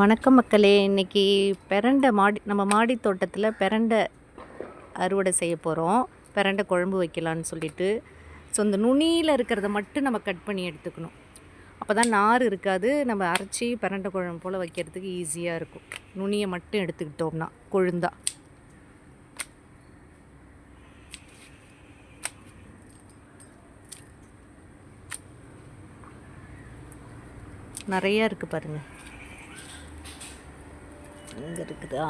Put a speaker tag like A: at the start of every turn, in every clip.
A: வணக்கம் மக்களே. இன்றைக்கி பெரண்டை மாடி நம்ம மாடி தோட்டத்தில் பெரண்டை அறுவடை செய்ய போகிறோம் பெரண்டை குழம்பு வைக்கலான்னு சொல்லிட்டு. ஸோ இந்த நுனியில் இருக்கிறத மட்டும் நம்ம கட் பண்ணி எடுத்துக்கணும். அப்போ தான் நார் இருக்காது. நம்ம அரைச்சி பெரண்டை குழம்பு போல் வைக்கிறதுக்கு ஈஸியாக இருக்கும். நுனியை மட்டும் எடுத்துக்கிட்டோம்னா கொழுந்தா. நிறையா இருக்குது பாருங்கள் இங்கே இருக்குதா?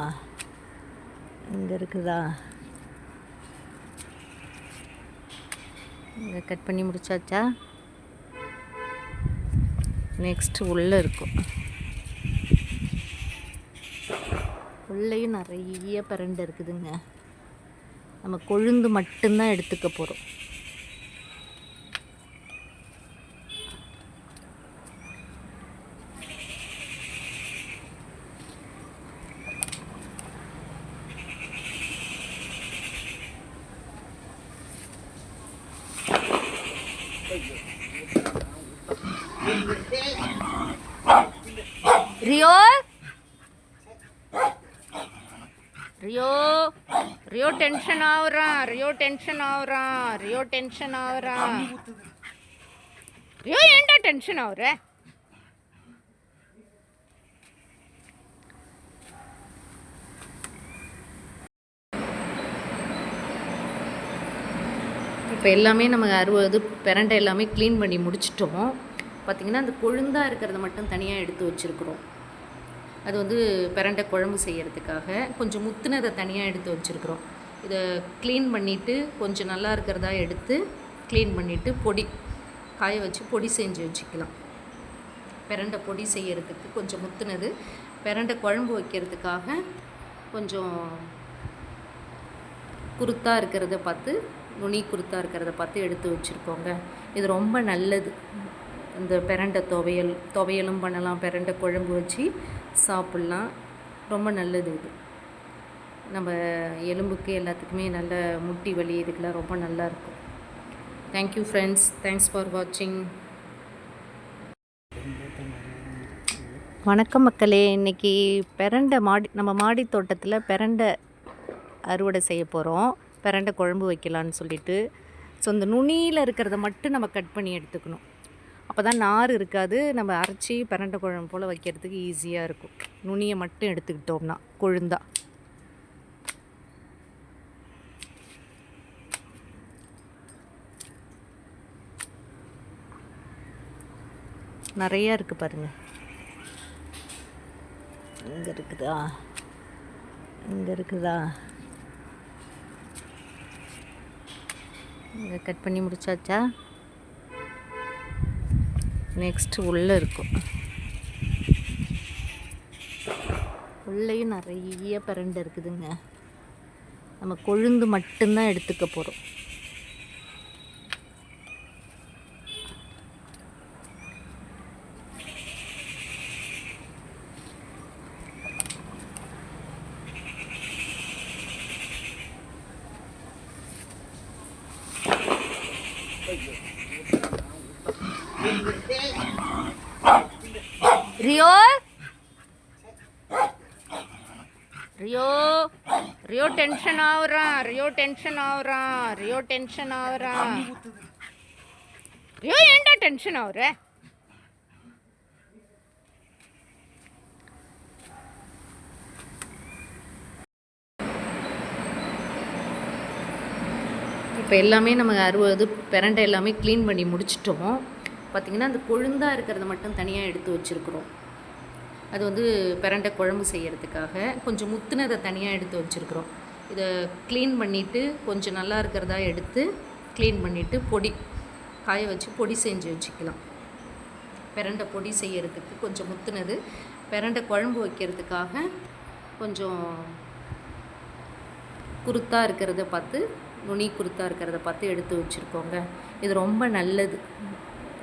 A: இங்கே இருக்குதா? இங்கே கட் பண்ணி முடிச்சாச்சா? நெக்ஸ்ட்டு உள்ளே இருக்கும். உள்ளேயும் நிறைய பரண்டு இருக்குதுங்க. நம்ம கொழுந்து மட்டும்தான் எடுத்துக்க போகிறோம் ரியோ? ரியோ? ரியோ டென்ஷன் ஆகுறான் ரியோ டென்ஷன் ஆகுறான் ரியோ டென்ஷன் ஆகுறான் ரியோ ஏன்டா டென்ஷன் ஆகுற இப்போ எல்லாமே நம்ம அறுபது பிரண்டை எல்லாமே க்ளீன் பண்ணி முடிச்சிட்டோம். பார்த்திங்கன்னா அந்த கொழுந்தாக இருக்கிறத மட்டும் தனியாக எடுத்து வச்சுருக்குறோம். அது வந்து பிரண்டை குழம்பு செய்கிறதுக்காக கொஞ்சம் முத்துனதை தனியாக எடுத்து வச்சுருக்குறோம். இதை க்ளீன் பண்ணிவிட்டு கொஞ்சம் நல்லா இருக்கிறதா எடுத்து க்ளீன் பண்ணிவிட்டு பொடி காய வச்சு பொடி செஞ்சு வச்சுக்கலாம். பிரண்டை பொடி செய்கிறதுக்கு கொஞ்சம் முத்துனது. பிரண்டை குழம்பு வைக்கிறதுக்காக கொஞ்சம் குருத்தாக இருக்கிறத பார்த்து நுனி குருத்தா இருக்கிறத பார்த்து எடுத்து வச்சுருக்கோங்க. இது ரொம்ப நல்லது. இந்த பிரண்டை துவையல் துவையலும் பண்ணலாம். பிரண்டை குழம்பு வச்சு சாப்பிட்லாம். ரொம்ப நல்லது இது. நம்ம எலும்புக்கு எல்லாத்துக்குமே நல்ல முட்டி வலி இதுக்கெல்லாம் ரொம்ப நல்லா இருக்கும். தேங்க்யூ ஃப்ரெண்ட்ஸ் தேங்க்ஸ் ஃபார் வாட்சிங் வணக்கம் மக்களே. இன்றைக்கி பெரண்டை மாடி நம்ம மாடி தோட்டத்தில் பெரண்டை அறுவடை செய்ய போகிறோம் பிரண்டை குழம்பு வைக்கலான்னு சொல்லிட்டு. ஸோ இந்த நுனியில் இருக்கிறத மட்டும் நம்ம கட் பண்ணி எடுத்துக்கணும். அப்போ தான் நார் இருக்காது. நம்ம அரைச்சி பிரண்டை குழம்பு போல் வைக்கிறதுக்கு ஈஸியாக இருக்கும். நுனியை மட்டும் எடுத்துக்கிட்டோம்னா கொழுந்தா. நிறையா இருக்குது பாருங்கள் இங்கே இருக்குதா? இங்கே இருக்குதா? இதை கட் பண்ணி முடிச்சாச்சா? நெக்ஸ்ட்டு உள்ளே இருக்கும். உள்ளேயும் நிறைய பிரண்டு இருக்குதுங்க. நம்ம கொழுந்து மட்டும்தான் எடுத்துக்க போகிறோம் ரியோ? ரியோ? ரியோ டென்ஷன் ஆகுறான் ரியோ டென்ஷன் ஆகுறான் ரியோ டென்ஷன் ஆகுறான் ரியோ ஏன்டா டென்ஷன் ஆகுற இப்போ எல்லாமே நம்ம அறுபது பெரண்டை எல்லாமே க்ளீன் பண்ணி முடிச்சிட்டோம். பார்த்திங்கன்னா அந்த கொழுந்தாக இருக்கிறத மட்டும் தனியாக எடுத்து வச்சுருக்குறோம். அது வந்து பெரண்டை குழம்பு செய்கிறதுக்காக கொஞ்சம் முத்துனதை தனியாக எடுத்து வச்சுருக்குறோம். இதை க்ளீன் பண்ணிவிட்டு கொஞ்சம் நல்லா இருக்கிறதா எடுத்து க்ளீன் பண்ணிவிட்டு பொடி காய வச்சு பொடி செஞ்சு வச்சுக்கலாம். பிரண்டை பொடி செய்கிறதுக்கு கொஞ்சம் முத்துனது. பிரண்டை குழம்பு வைக்கிறதுக்காக கொஞ்சம் குருத்தாக இருக்கிறத பார்த்து நுனி குருத்தா இருக்கிறத பார்த்து எடுத்து வச்சுருக்கோங்க. இது ரொம்ப நல்லது.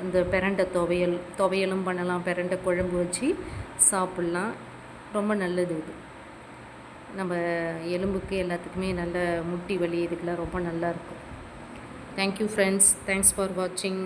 A: இந்த பிரண்டை துவையல் துவையலும் பண்ணலாம். பிரண்டை குழம்பு வச்சு சாப்பிட்லாம். ரொம்ப நல்லது இது. நம்ம எலும்புக்கு எல்லாத்துக்குமே நல்ல முட்டி வலி இதுக்கெல்லாம் ரொம்ப நல்லா இருக்கும். தேங்க்யூ ஃப்ரெண்ட்ஸ் தேங்க்ஸ் ஃபார் வாட்சிங்